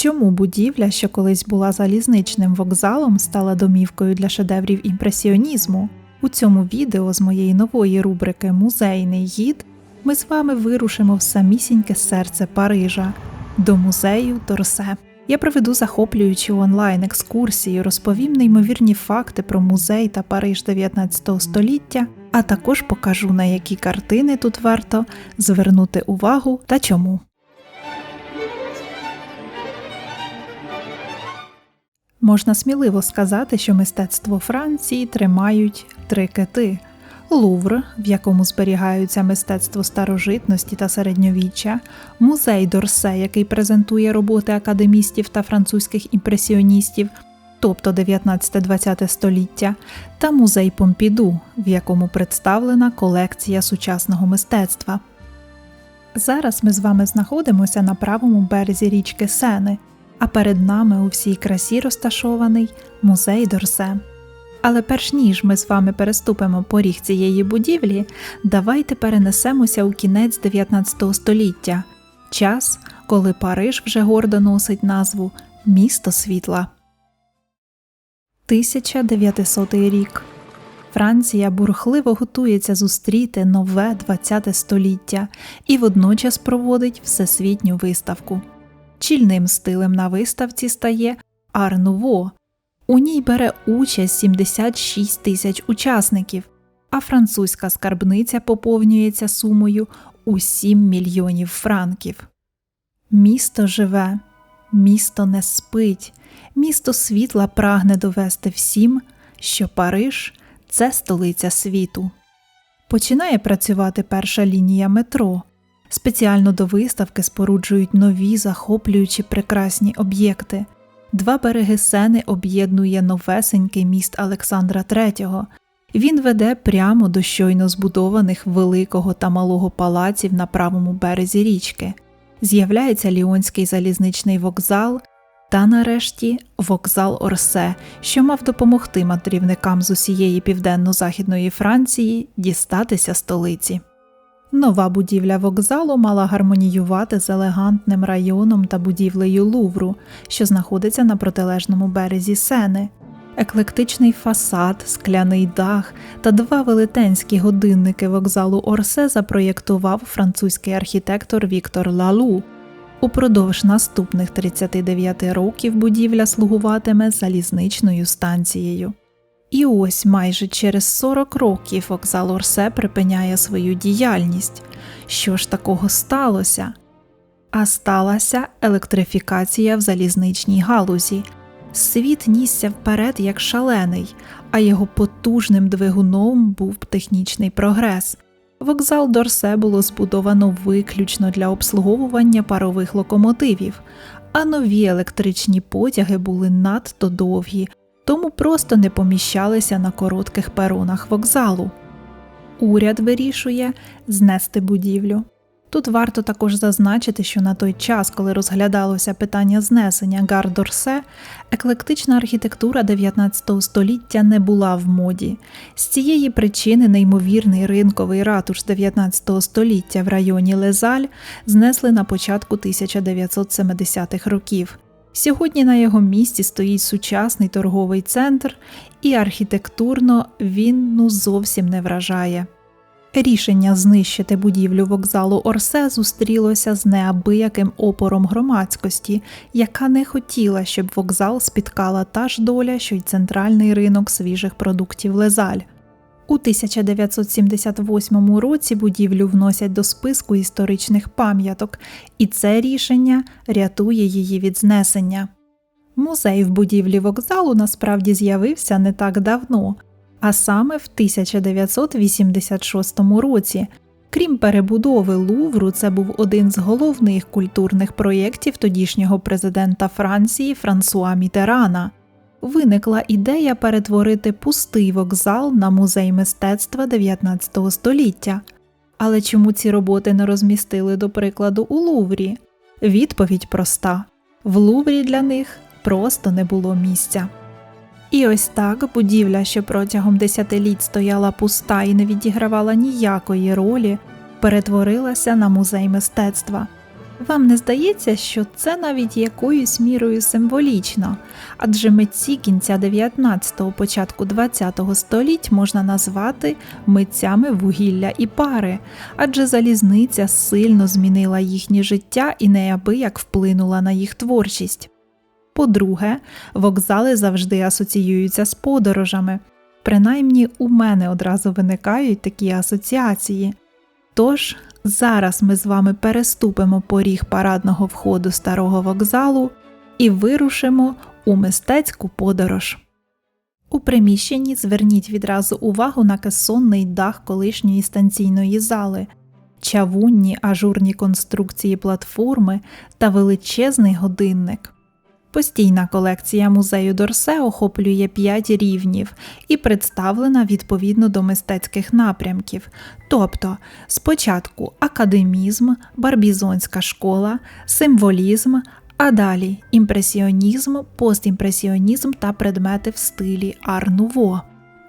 Чому будівля, що колись була залізничним вокзалом, стала домівкою для шедеврів імпресіонізму? У цьому відео з моєї нової рубрики Музейний гід ми з вами вирушимо в самісіньке серце Парижа до музею Торсе. Я проведу захоплюючу онлайн екскурсію, розповім неймовірні факти про музей та Париж 19 століття, а також покажу на які картини тут варто звернути увагу та чому. Можна сміливо сказати, що мистецтво Франції тримають три кити: Лувр, в якому зберігаються мистецтво старожитності та середньовіччя, музей Дорсе, який презентує роботи академістів та французьких імпресіоністів, тобто 19-20 століття, та музей Помпіду, в якому представлена колекція сучасного мистецтва. Зараз ми з вами знаходимося на правому березі річки Сени а перед нами у всій красі розташований музей Дорсе. Але перш ніж ми з вами переступимо поріг цієї будівлі, давайте перенесемося у кінець 19 століття, час, коли Париж вже гордо носить назву Місто світла. 1900 рік. Франція бурхливо готується зустріти нове ХХ століття і водночас проводить всесвітню виставку. Чільним стилем на виставці стає Арнуво. У ній бере участь 76 тисяч учасників, а французька скарбниця поповнюється сумою у 7 мільйонів франків. Місто живе, місто не спить, місто світла прагне довести всім, що Париж це столиця світу. Починає працювати перша лінія метро. Спеціально до виставки споруджують нові захоплюючі прекрасні об'єкти. Два береги сени об'єднує новесенький міст Олександра III. Він веде прямо до щойно збудованих великого та малого палаців на правому березі річки. З'являється Ліонський залізничний вокзал та, нарешті, вокзал Орсе, що мав допомогти мандрівникам з усієї південно-західної Франції дістатися столиці. Нова будівля вокзалу мала гармоніювати з елегантним районом та будівлею Лувру, що знаходиться на протилежному березі Сени. Еклектичний фасад, скляний дах та два велетенські годинники вокзалу Орсе запроєктував французький архітектор Віктор Лалу. Упродовж наступних 39 років будівля слугуватиме залізничною станцією. І ось майже через 40 років вокзал Орсе припиняє свою діяльність. Що ж такого сталося? А сталася електрифікація в залізничній галузі. Світ нісся вперед як шалений, а його потужним двигуном був технічний прогрес. Вокзал Дорсе було збудовано виключно для обслуговування парових локомотивів, а нові електричні потяги були надто довгі, тому просто не поміщалися на коротких перонах вокзалу. Уряд вирішує знести будівлю. Тут варто також зазначити, що на той час, коли розглядалося питання знесення Гар-Дорсе, еклектична архітектура 19 століття не була в моді. З цієї причини неймовірний ринковий ратуш 19 століття в районі Лезаль знесли на початку 1970-х років. Сьогодні на його місці стоїть сучасний торговий центр, і архітектурно він ну зовсім не вражає. Рішення знищити будівлю вокзалу Орсе зустрілося з неабияким опором громадськості, яка не хотіла, щоб вокзал спіткала та ж доля, що й центральний ринок свіжих продуктів Лезаль. У 1978 році будівлю вносять до списку історичних пам'яток, і це рішення рятує її від знесення. Музей в будівлі вокзалу насправді з'явився не так давно, а саме в 1986 році. Крім перебудови Лувру, це був один з головних культурних проєктів тодішнього президента Франції Франсуа Мітерана виникла ідея перетворити пустий вокзал на музей мистецтва 19 століття. Але чому ці роботи не розмістили, до прикладу, у Луврі? Відповідь проста в Луврі для них просто не було місця. І ось так будівля, що протягом десятиліть стояла пуста і не відігравала ніякої ролі, перетворилася на музей мистецтва. Вам не здається, що це навіть якоюсь мірою символічно, адже митці кінця 19-го, початку 20-го століть можна назвати митцями вугілля і пари, адже залізниця сильно змінила їхнє життя і неабияк вплинула на їх творчість. По-друге, вокзали завжди асоціюються з подорожами. Принаймні у мене одразу виникають такі асоціації. Тож зараз ми з вами переступимо поріг парадного входу старого вокзалу і вирушимо у мистецьку подорож. У приміщенні зверніть відразу увагу на кесонний дах колишньої станційної зали, чавунні ажурні конструкції платформи та величезний годинник. Постійна колекція музею Дорсе охоплює 5 рівнів і представлена відповідно до мистецьких напрямків, тобто спочатку академізм, барбізонська школа, символізм, а далі імпресіонізм, постімпресіонізм та предмети в стилі ар-нуво.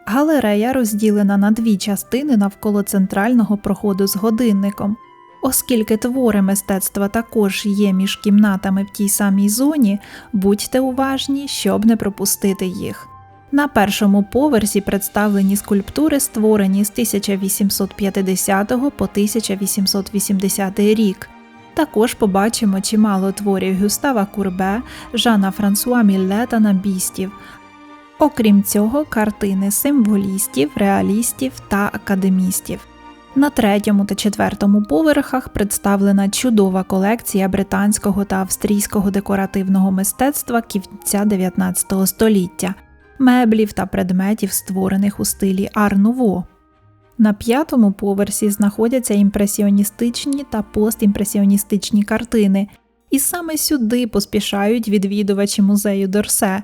Галерея розділена на дві частини навколо центрального проходу з годинником. Оскільки твори мистецтва також є між кімнатами в тій самій зоні, будьте уважні, щоб не пропустити їх. На першому поверсі представлені скульптури, створені з 1850 по 1880 рік. Також побачимо чимало творів Гюстава Курбе, Жана Франсуа Мілле та набістів. Окрім цього, картини символістів, реалістів та академістів. На третьому та четвертому поверхах представлена чудова колекція британського та австрійського декоративного мистецтва кінця 19 століття, меблів та предметів, створених у стилі ар-нуво. На п'ятому поверсі знаходяться імпресіоністичні та постімпресіоністичні картини, і саме сюди поспішають відвідувачі музею Дорсе.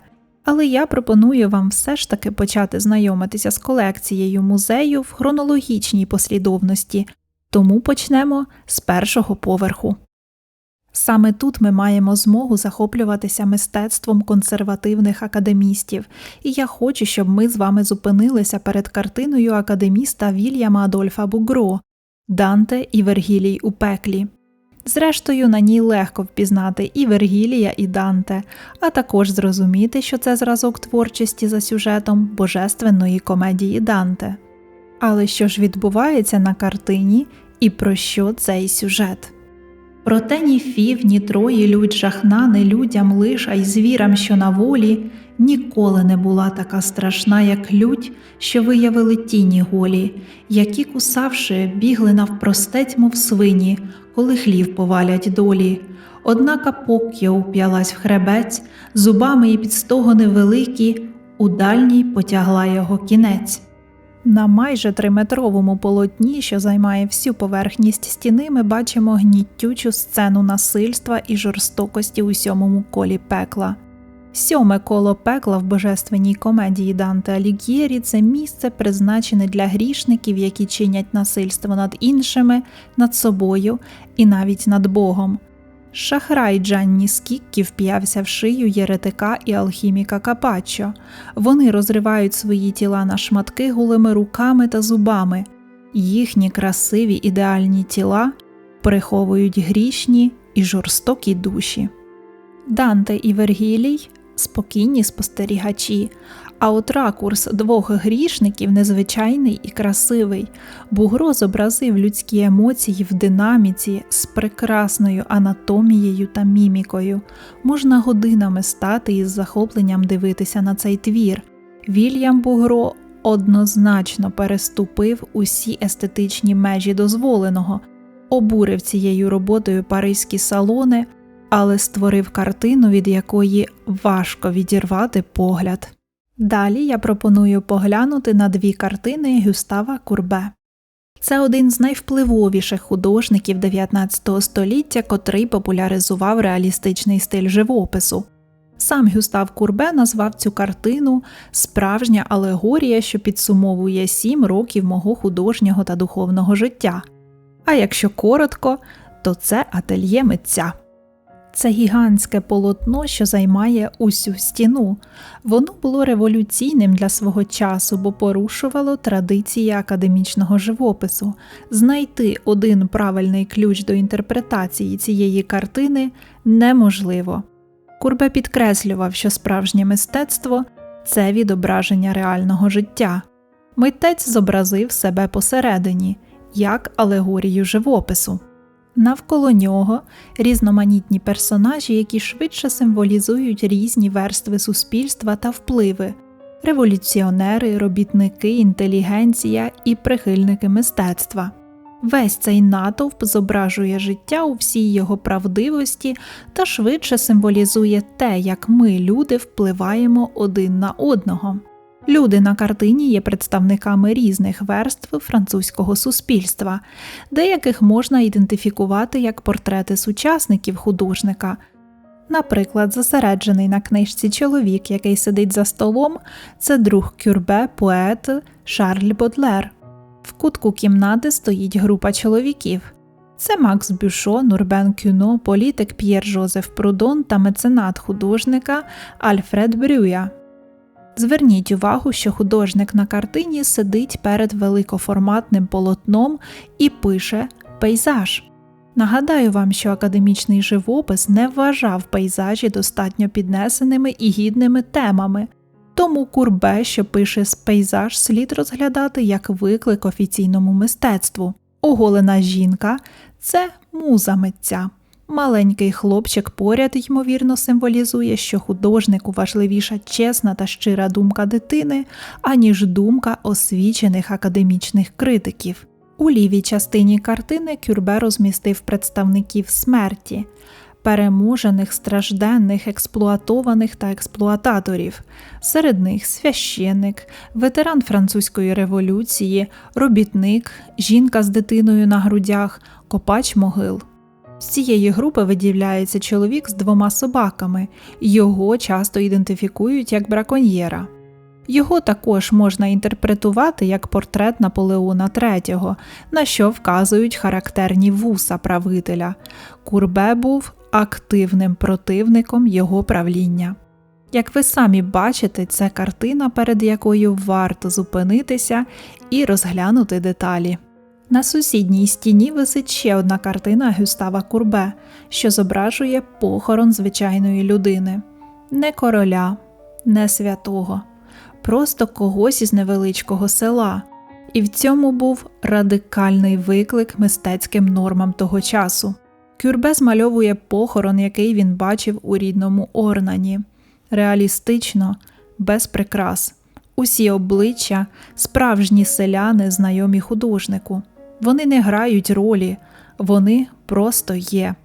Але я пропоную вам все ж таки почати знайомитися з колекцією музею в хронологічній послідовності, тому почнемо з першого поверху. Саме тут ми маємо змогу захоплюватися мистецтвом консервативних академістів, і я хочу, щоб ми з вами зупинилися перед картиною академіста Вільяма Адольфа Бугро Данте і Вергілій у пеклі. Зрештою, на ній легко впізнати і Вергілія, і Данте, а також зрозуміти, що це зразок творчості за сюжетом божественної комедії Данте. Але що ж відбувається на картині і про що цей сюжет? Проте ні фів, ні трої людь жахна не людям лиш, а й звірам, що на волі, ніколи не була така страшна, як лють, що виявили тіні голі, які, кусавши, бігли навпростець, мов свині, коли хлів повалять долі. Однака пок'я уп'ялась в хребець, зубами і підстогони великі, у дальній потягла його кінець. На майже триметровому полотні, що займає всю поверхність стіни, ми бачимо гнітючу сцену насильства і жорстокості у сьомому колі пекла. Сьоме коло пекла в божественній комедії Данте Алігєрі це місце, призначене для грішників, які чинять насильство над іншими, над собою і навіть над Богом. Шахрай Джанні Скіккі вп'явся в шию єретика і алхіміка Капаччо. Вони розривають свої тіла на шматки голими руками та зубами. Їхні красиві ідеальні тіла приховують грішні і жорстокі душі. Данте і Вергілій спокійні спостерігачі, а от ракурс двох грішників незвичайний і красивий. Бугро зобразив людські емоції в динаміці з прекрасною анатомією та мімікою. Можна годинами стати із захопленням дивитися на цей твір. Вільям Бугро однозначно переступив усі естетичні межі дозволеного, обурив цією роботою паризькі салони, але створив картину, від якої важко відірвати погляд. Далі я пропоную поглянути на дві картини Гюстава Курбе. Це один з найвпливовіших художників 19 століття, котрий популяризував реалістичний стиль живопису. Сам Гюстав Курбе назвав цю картину Справжня алегорія, що підсумовує сім років мого художнього та духовного життя. А якщо коротко, то це ательє митця. Це гігантське полотно, що займає усю стіну. Воно було революційним для свого часу, бо порушувало традиції академічного живопису. Знайти один правильний ключ до інтерпретації цієї картини неможливо. Курбе підкреслював, що справжнє мистецтво це відображення реального життя. Митець зобразив себе посередині, як алегорію живопису. Навколо нього різноманітні персонажі, які швидше символізують різні верстви суспільства та впливи революціонери, робітники, інтелігенція і прихильники мистецтва. Весь цей натовп зображує життя у всій його правдивості та швидше символізує те, як ми, люди, впливаємо один на одного. Люди на картині є представниками різних верств французького суспільства, деяких можна ідентифікувати як портрети сучасників художника. Наприклад, зосереджений на книжці чоловік, який сидить за столом, це друг кюрбе, поет Шарль Бодлер. В кутку кімнати стоїть група чоловіків. Це Макс Бюшо, Нурбен Кюно, політик П'єр Жозеф Прудон та меценат художника Альфред Брюя. Зверніть увагу, що художник на картині сидить перед великоформатним полотном і пише пейзаж. Нагадаю вам, що академічний живопис не вважав пейзажі достатньо піднесеними і гідними темами, тому курбе, що пише з пейзаж, слід розглядати як виклик офіційному мистецтву. Оголена жінка це муза митця. Маленький хлопчик поряд, ймовірно, символізує, що художнику важливіша чесна та щира думка дитини, аніж думка освічених академічних критиків. У лівій частині картини Кюрбе розмістив представників смерті, переможених, стражденних, експлуатованих та експлуататорів, серед них священник, ветеран французької революції, робітник, жінка з дитиною на грудях, копач могил. З цієї групи виділяється чоловік з двома собаками, його часто ідентифікують як браконьєра. Його також можна інтерпретувати як портрет Наполеона III, на що вказують характерні вуса правителя. Курбе був активним противником його правління. Як ви самі бачите, це картина, перед якою варто зупинитися і розглянути деталі. На сусідній стіні висить ще одна картина Гюстава Курбе, що зображує похорон звичайної людини, не короля, не святого, просто когось із невеличкого села. І в цьому був радикальний виклик мистецьким нормам того часу. Кюрбе змальовує похорон, який він бачив у рідному Орнані, реалістично, без прикрас. Усі обличчя, справжні селяни, знайомі художнику. Вони не грають ролі, вони просто є,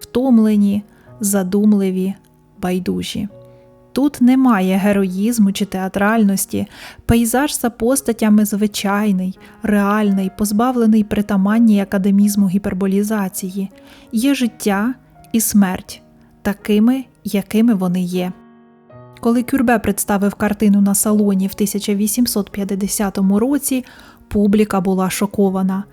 втомлені, задумливі, байдужі. Тут немає героїзму чи театральності, пейзаж за постатями звичайний, реальний, позбавлений притаманні академізму гіперболізації, є життя і смерть, такими, якими вони є. Коли Кюрбе представив картину на салоні в 1850 році, публіка була шокована.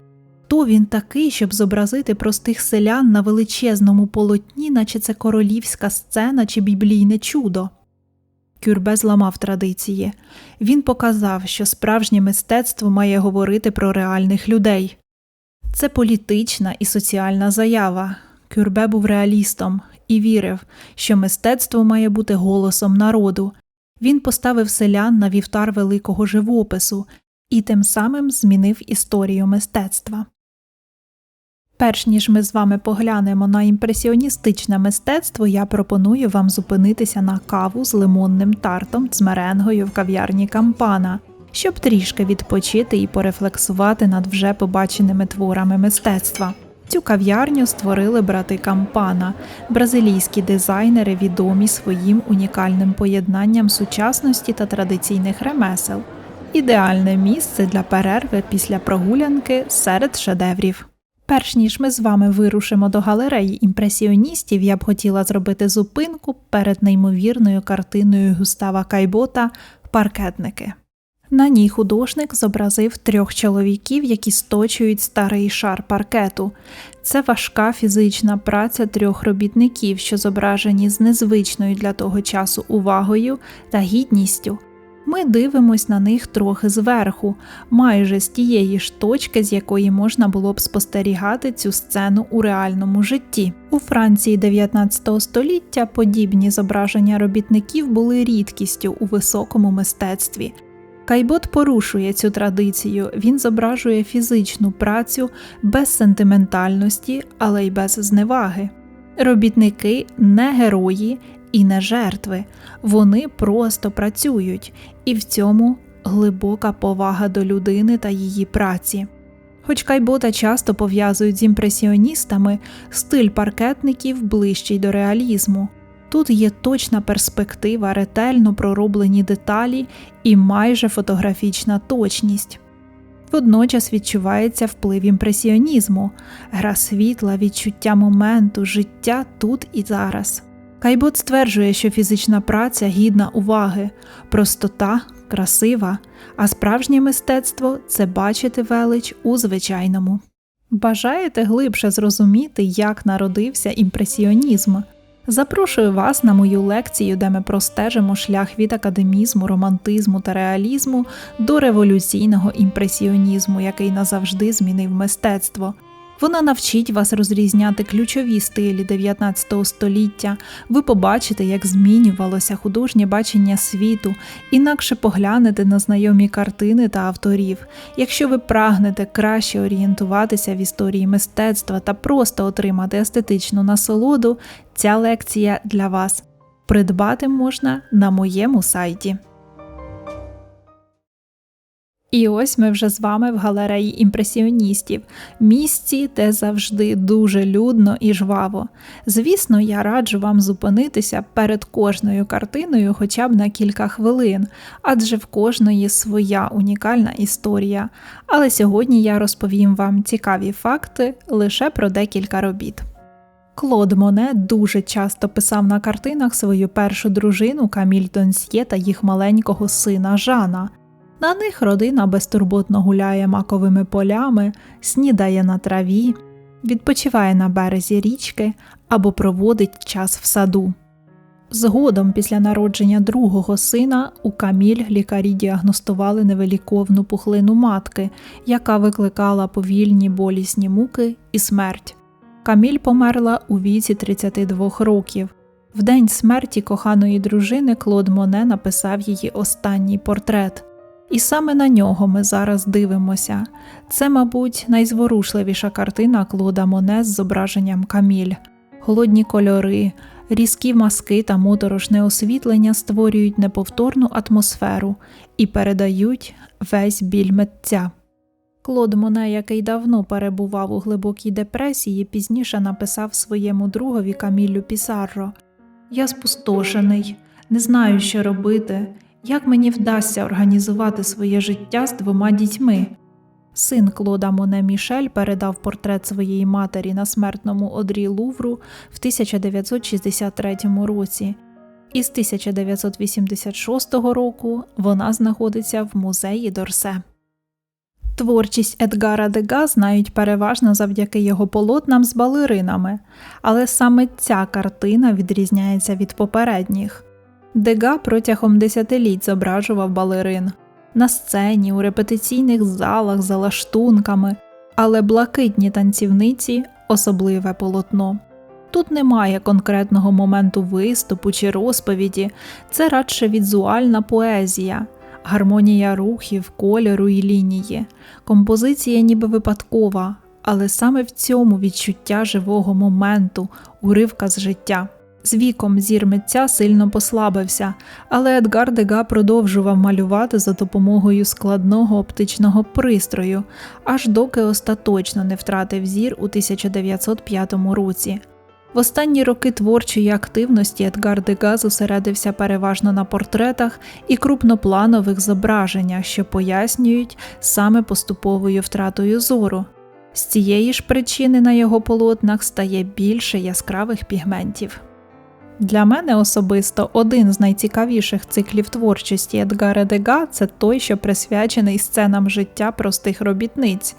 Хто він такий, щоб зобразити простих селян на величезному полотні, наче це королівська сцена чи біблійне чудо? Кюрбе зламав традиції. Він показав, що справжнє мистецтво має говорити про реальних людей. Це політична і соціальна заява. Кюрбе був реалістом і вірив, що мистецтво має бути голосом народу. Він поставив селян на вівтар великого живопису і тим самим змінив історію мистецтва. Перш ніж ми з вами поглянемо на імпресіоністичне мистецтво, я пропоную вам зупинитися на каву з лимонним тартом з меренгою в кав'ярні Кампана, щоб трішки відпочити і порефлексувати над вже побаченими творами мистецтва. Цю кав'ярню створили брати Кампана, бразилійські дизайнери, відомі своїм унікальним поєднанням сучасності та традиційних ремесел. Ідеальне місце для перерви після прогулянки серед шедеврів. Перш ніж ми з вами вирушимо до галереї імпресіоністів, я б хотіла зробити зупинку перед неймовірною картиною Густава Кайбота Паркетники. На ній художник зобразив трьох чоловіків, які сточують старий шар паркету. Це важка фізична праця трьох робітників, що зображені з незвичною для того часу увагою та гідністю. Ми дивимось на них трохи зверху, майже з тієї ж точки, з якої можна було б спостерігати цю сцену у реальному житті. У Франції 19 століття подібні зображення робітників були рідкістю у високому мистецтві. Кайбот порушує цю традицію, він зображує фізичну працю без сентиментальності, але й без зневаги. Робітники не герої і не жертви, вони просто працюють, і в цьому глибока повага до людини та її праці. Хоч Кайбота часто пов'язують з імпресіоністами, стиль паркетників ближчий до реалізму. Тут є точна перспектива, ретельно пророблені деталі і майже фотографічна точність. Водночас відчувається вплив імпресіонізму, гра світла, відчуття моменту, життя тут і зараз. Кайбот стверджує, що фізична праця гідна уваги, простота красива, а справжнє мистецтво це бачити велич у звичайному. Бажаєте глибше зрозуміти, як народився імпресіонізм? Запрошую вас на мою лекцію, де ми простежимо шлях від академізму, романтизму та реалізму до революційного імпресіонізму, який назавжди змінив мистецтво. Вона навчить вас розрізняти ключові стилі 19 століття. Ви побачите, як змінювалося художнє бачення світу, інакше поглянете на знайомі картини та авторів. Якщо ви прагнете краще орієнтуватися в історії мистецтва та просто отримати естетичну насолоду, ця лекція для вас. Придбати можна на моєму сайті. І ось ми вже з вами в галереї імпресіоністів, місці, де завжди дуже людно і жваво. Звісно, я раджу вам зупинитися перед кожною картиною хоча б на кілька хвилин, адже в кожної своя унікальна історія. Але сьогодні я розповім вам цікаві факти лише про декілька робіт. Клод Моне дуже часто писав на картинах свою першу дружину Каміль Донсьє та їх маленького сина Жана. На них родина безтурботно гуляє маковими полями, снідає на траві, відпочиває на березі річки або проводить час в саду. Згодом, після народження другого сина, у Каміль лікарі діагностували невеликовну пухлину матки, яка викликала повільні болісні муки і смерть. Каміль померла у віці 32 років. В день смерті коханої дружини Клод Моне написав її останній портрет. І саме на нього ми зараз дивимося. Це, мабуть, найзворушливіша картина Клода Моне з зображенням Каміль. Холодні кольори, різкі маски та моторошне освітлення створюють неповторну атмосферу і передають весь біль митця. Клод Моне, який давно перебував у глибокій депресії, пізніше написав своєму другові Каміллю Пісарро Я спустошений, не знаю, що робити. Як мені вдасться організувати своє життя з двома дітьми? Син Клода Моне Мішель передав портрет своєї матері на смертному одрі Лувру в 1963 році, і з 1986 року вона знаходиться в музеї Дорсе. Творчість Едгара Дега знають переважно завдяки його полотнам з балеринами, але саме ця картина відрізняється від попередніх. Дега протягом десятиліть зображував балерин. На сцені, у репетиційних залах за лаштунками, але блакитні танцівниці особливе полотно. Тут немає конкретного моменту виступу чи розповіді, це радше візуальна поезія, гармонія рухів, кольору і лінії, композиція ніби випадкова, але саме в цьому відчуття живого моменту, уривка з життя. З віком зір митця сильно послабився, але Едгар Дега продовжував малювати за допомогою складного оптичного пристрою, аж доки остаточно не втратив зір у 1905 році. В останні роки творчої активності Едгар Дега зосередився переважно на портретах і крупнопланових зображеннях, що пояснюють саме поступовою втратою зору. З цієї ж причини на його полотнах стає більше яскравих пігментів. Для мене особисто один з найцікавіших циклів творчості Едгара Дега це той, що присвячений сценам життя простих робітниць.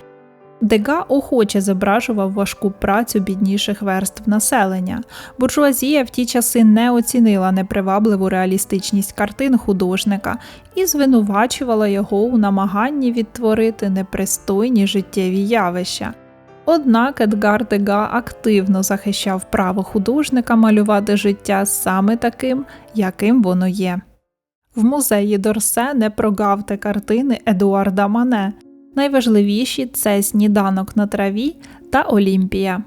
Дега охоче зображував важку працю бідніших верств населення. Буржуазія в ті часи не оцінила непривабливу реалістичність картин художника і звинувачувала його у намаганні відтворити непристойні життєві явища. Однак Едгар Дега активно захищав право художника малювати життя саме таким, яким воно є. В музеї Дорсе не прогавте картини Едуарда Мане. Найважливіші це сніданок на траві та Олімпія.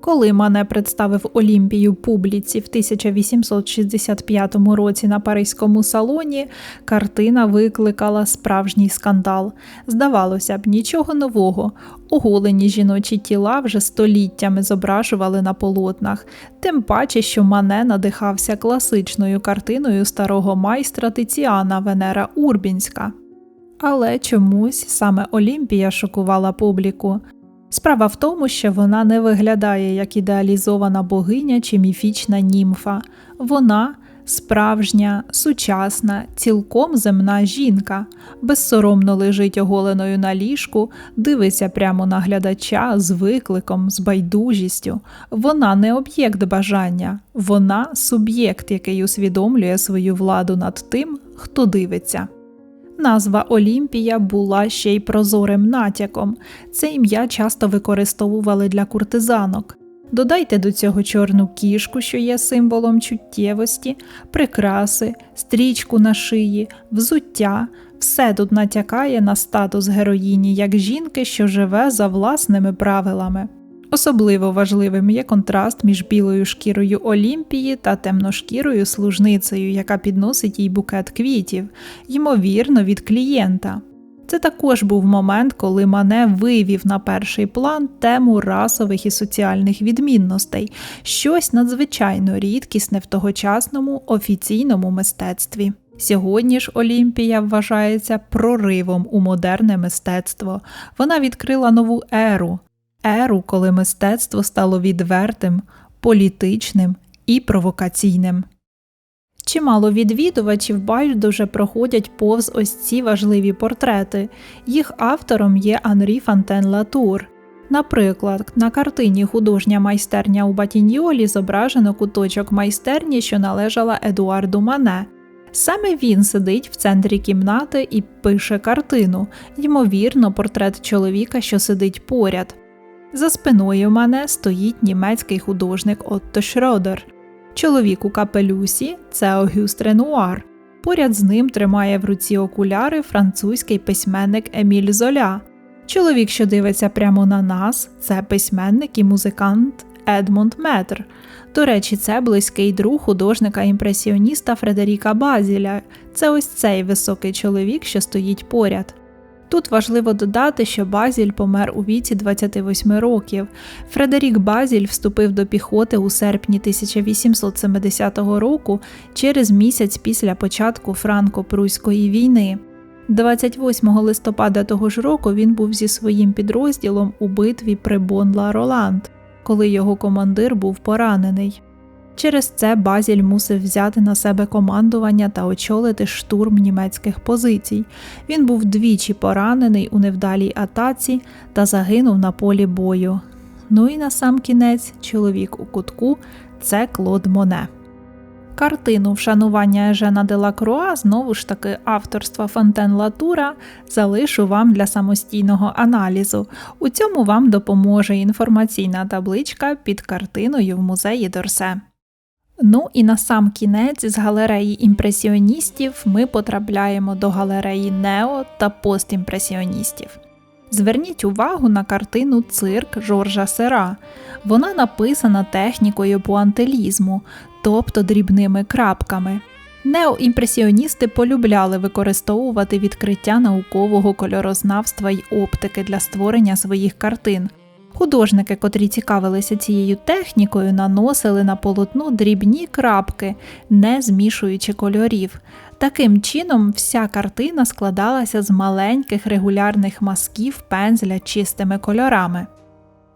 Коли Мане представив Олімпію публіці в 1865 році на Паризькому салоні, картина викликала справжній скандал. Здавалося б, нічого нового. Оголені жіночі тіла вже століттями зображували на полотнах, тим паче, що Мане надихався класичною картиною старого майстра Тиціана Венера Урбінська. Але чомусь саме Олімпія шокувала публіку. Справа в тому, що вона не виглядає як ідеалізована богиня чи міфічна німфа. Вона справжня, сучасна, цілком земна жінка, безсоромно лежить оголеною на ліжку, дивиться прямо на глядача з викликом, з байдужістю. Вона не об'єкт бажання, вона суб'єкт, який усвідомлює свою владу над тим, хто дивиться. Назва Олімпія була ще й прозорим натяком. Це ім'я часто використовували для куртизанок. Додайте до цього чорну кішку, що є символом чуттєвості, прикраси, стрічку на шиї, взуття. Все тут натякає на статус героїні як жінки, що живе за власними правилами. Особливо важливим є контраст між білою шкірою Олімпії та темношкірою служницею, яка підносить їй букет квітів, ймовірно, від клієнта. Це також був момент, коли Мане вивів на перший план тему расових і соціальних відмінностей, щось надзвичайно рідкісне в тогочасному офіційному мистецтві. Сьогодні ж Олімпія вважається проривом у модерне мистецтво. Вона відкрила нову еру, еру, коли мистецтво стало відвертим, політичним і провокаційним. Чимало відвідувачів байдуже проходять повз ось ці важливі портрети. Їх автором є Анрі Фантен Латур. Наприклад, на картині Художня майстерня у Батіньолі зображено куточок майстерні, що належала Едуарду Мане. Саме він сидить в центрі кімнати і пише картину, ймовірно, портрет чоловіка, що сидить поряд. За спиною мене стоїть німецький художник Отто Шродер. Чоловік у капелюсі це Огюст Ренуар. Поряд з ним тримає в руці окуляри французький письменник Еміль Золя. Чоловік, що дивиться прямо на нас, це письменник і музикант Едмонд Метр. До речі, це близький друг художника-імпресіоніста Фредеріка Базіля. Це ось цей високий чоловік, що стоїть поряд. Тут важливо додати, що Базіль помер у віці 28 років. Фредерік Базіль вступив до піхоти у серпні 1870 року через місяць після початку франко-пруської війни. 28 листопада того ж року він був зі своїм підрозділом у битві при Бон-Ла Роланд, коли його командир був поранений. Через це Базіль мусив взяти на себе командування та очолити штурм німецьких позицій. Він був двічі поранений у невдалій атаці та загинув на полі бою. Ну і на сам кінець чоловік у кутку це Клод Моне. Картину вшанування Ежена де Лакруа, знову ж таки авторства Фонтен Латура, залишу вам для самостійного аналізу. У цьому вам допоможе інформаційна табличка під картиною в музеї Дорсе. Ну і на сам кінець з галереї імпресіоністів ми потрапляємо до галереї нео та постімпресіоністів. Зверніть увагу на картину Цирк Жоржа Сера. Вона написана технікою пуантилізму, тобто дрібними крапками. Неоімпресіоністи полюбляли використовувати відкриття наукового кольорознавства й оптики для створення своїх картин. Художники, котрі цікавилися цією технікою, наносили на полотно дрібні крапки, не змішуючи кольорів. Таким чином, вся картина складалася з маленьких регулярних мазків пензля чистими кольорами.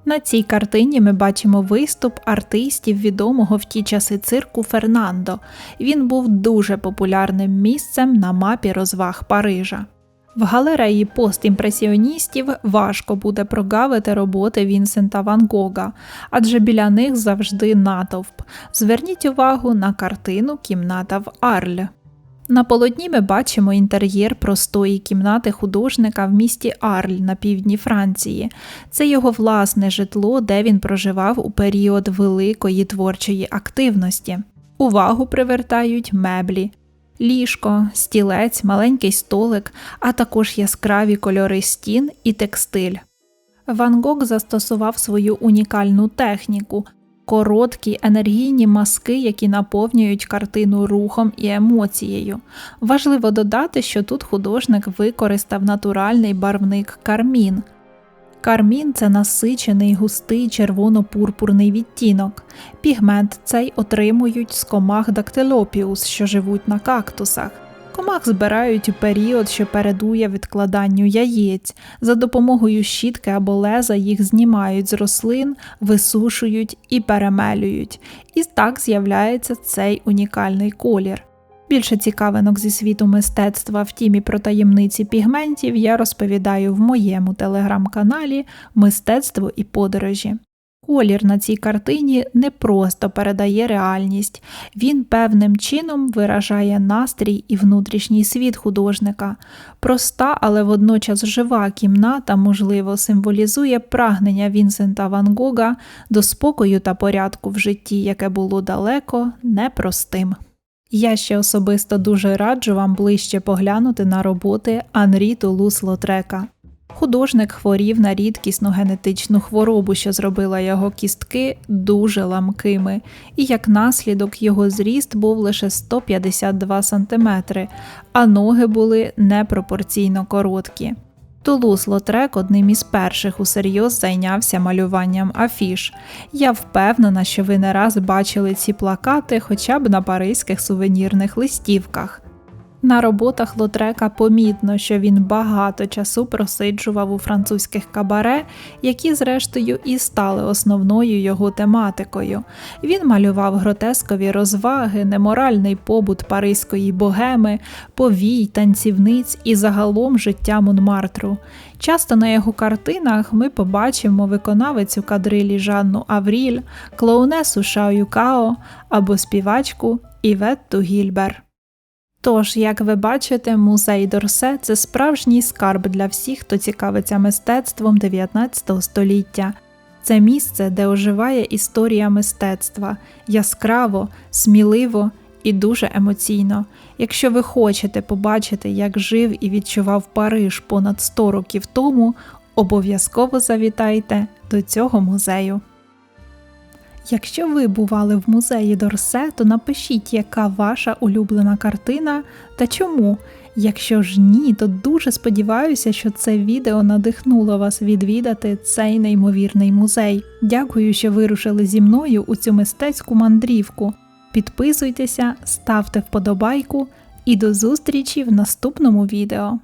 На цій картині ми бачимо виступ артистів відомого в ті часи цирку Фернандо. Він був дуже популярним місцем на мапі розваг Парижа. В галереї постімпресіоністів важко буде прогавити роботи Вінсента Ван Гога, адже біля них завжди натовп. Зверніть увагу на картину Кімната в Арль. На полотні ми бачимо інтер'єр простої кімнати художника в місті Арль на півдні Франції. Це його власне житло, де він проживав у період великої творчої активності. Увагу привертають меблі. Ліжко, стілець, маленький столик, а також яскраві кольори стін і текстиль. Ван Гог застосував свою унікальну техніку короткі енергійні маски, які наповнюють картину рухом і емоцією. Важливо додати, що тут художник використав натуральний барвник кармін. Кармін це насичений густий червоно-пурпурний відтінок. Пігмент цей отримують з комах дактилопіус, що живуть на кактусах. Комах збирають у період, що передує відкладанню яєць. За допомогою щітки або леза їх знімають з рослин, висушують і перемелюють. І так з'являється цей унікальний колір. Більше цікавинок зі світу мистецтва в тімі про таємниці пігментів я розповідаю в моєму телеграм-каналі Мистецтво і подорожі. Колір на цій картині не просто передає реальність, він певним чином виражає настрій і внутрішній світ художника. Проста, але водночас жива кімната, можливо, символізує прагнення Вінсента Ван Гога до спокою та порядку в житті, яке було далеко непростим. Я ще особисто дуже раджу вам ближче поглянути на роботи Анрі Тулус Лотрека. Художник хворів на рідкісну генетичну хворобу, що зробила його кістки дуже ламкими, і як наслідок його зріст був лише 152 см, а ноги були непропорційно короткі. Тулус Лотрек одним із перших усерйоз зайнявся малюванням афіш. Я впевнена, що ви не раз бачили ці плакати хоча б на паризьких сувенірних листівках. На роботах Лотрека помітно, що він багато часу просиджував у французьких кабаре, які, зрештою, і стали основною його тематикою. Він малював гротескові розваги, неморальний побут паризької богеми, повій, танцівниць і загалом життя Монмартру. Часто на його картинах ми побачимо виконавицю кадрилі Жанну Авріль, клоунесу Шау Као або співачку Іветту Гільбер. Тож, як ви бачите, музей Дорсе це справжній скарб для всіх, хто цікавиться мистецтвом 19 століття. Це місце, де оживає історія мистецтва яскраво, сміливо і дуже емоційно. Якщо ви хочете побачити, як жив і відчував Париж понад 100 років тому, обов'язково завітайте до цього музею. Якщо ви бували в музеї Дорсе, то напишіть, яка ваша улюблена картина та чому. Якщо ж ні, то дуже сподіваюся, що це відео надихнуло вас відвідати цей неймовірний музей. Дякую, що вирушили зі мною у цю мистецьку мандрівку. Підписуйтеся, ставте вподобайку і до зустрічі в наступному відео.